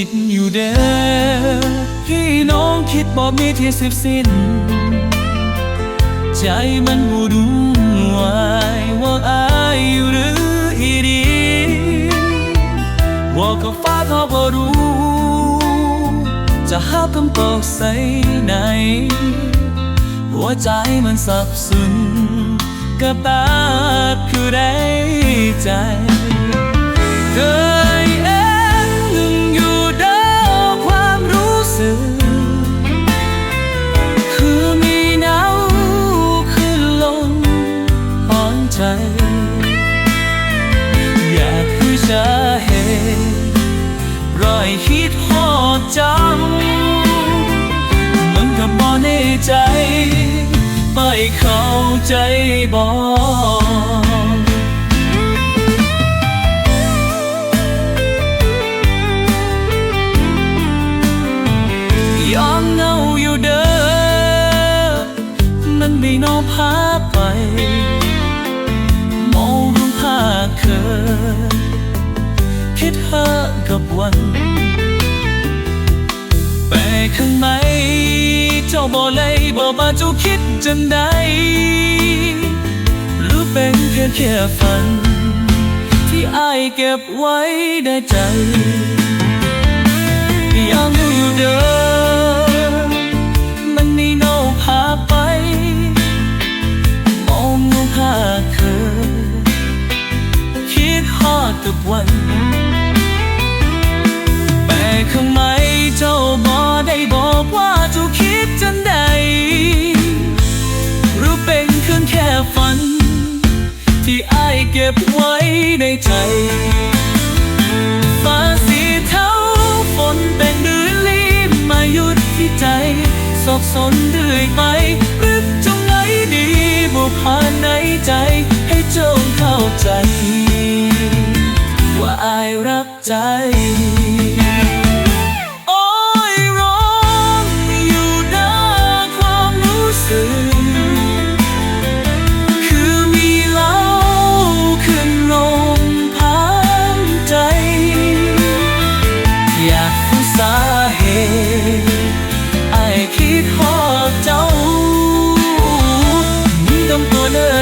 ิดอยู่เด้อพี่น้องคิดบอกมีที่สิบสิ้น ใจมันหูดูวายว่าอายอยู่หรืออีดีว่ากับฟ้าเขาบ่รู้ จะหาคำตอบใส่ไหน หัวใจมันสับสนกับตาคือได้ใจ เข้าใจบอกยอมเงาอยู่เด้อมันไม่นองพาไป มองห้องผ้าเคินคิดเธอกับวันาบ่เลยบอกมาจ้าคิดจังใดหรือเป็นเพียงแค่ฝัน ที่อายเก็บไว้ในใจยังอยู่เดิมมันนี่โนพาไป มองลงพาเคินคิดฮอดทุกวัน เก็บไว้ในใจฟ้าสีเทาฝนเป็นดือลีมาหยุดที่ใจสอบสนเรื่อยไปรึกจงไหนดีบุผ่านในใจให้เจ้าเข้าใจ ว่าอายรักใจ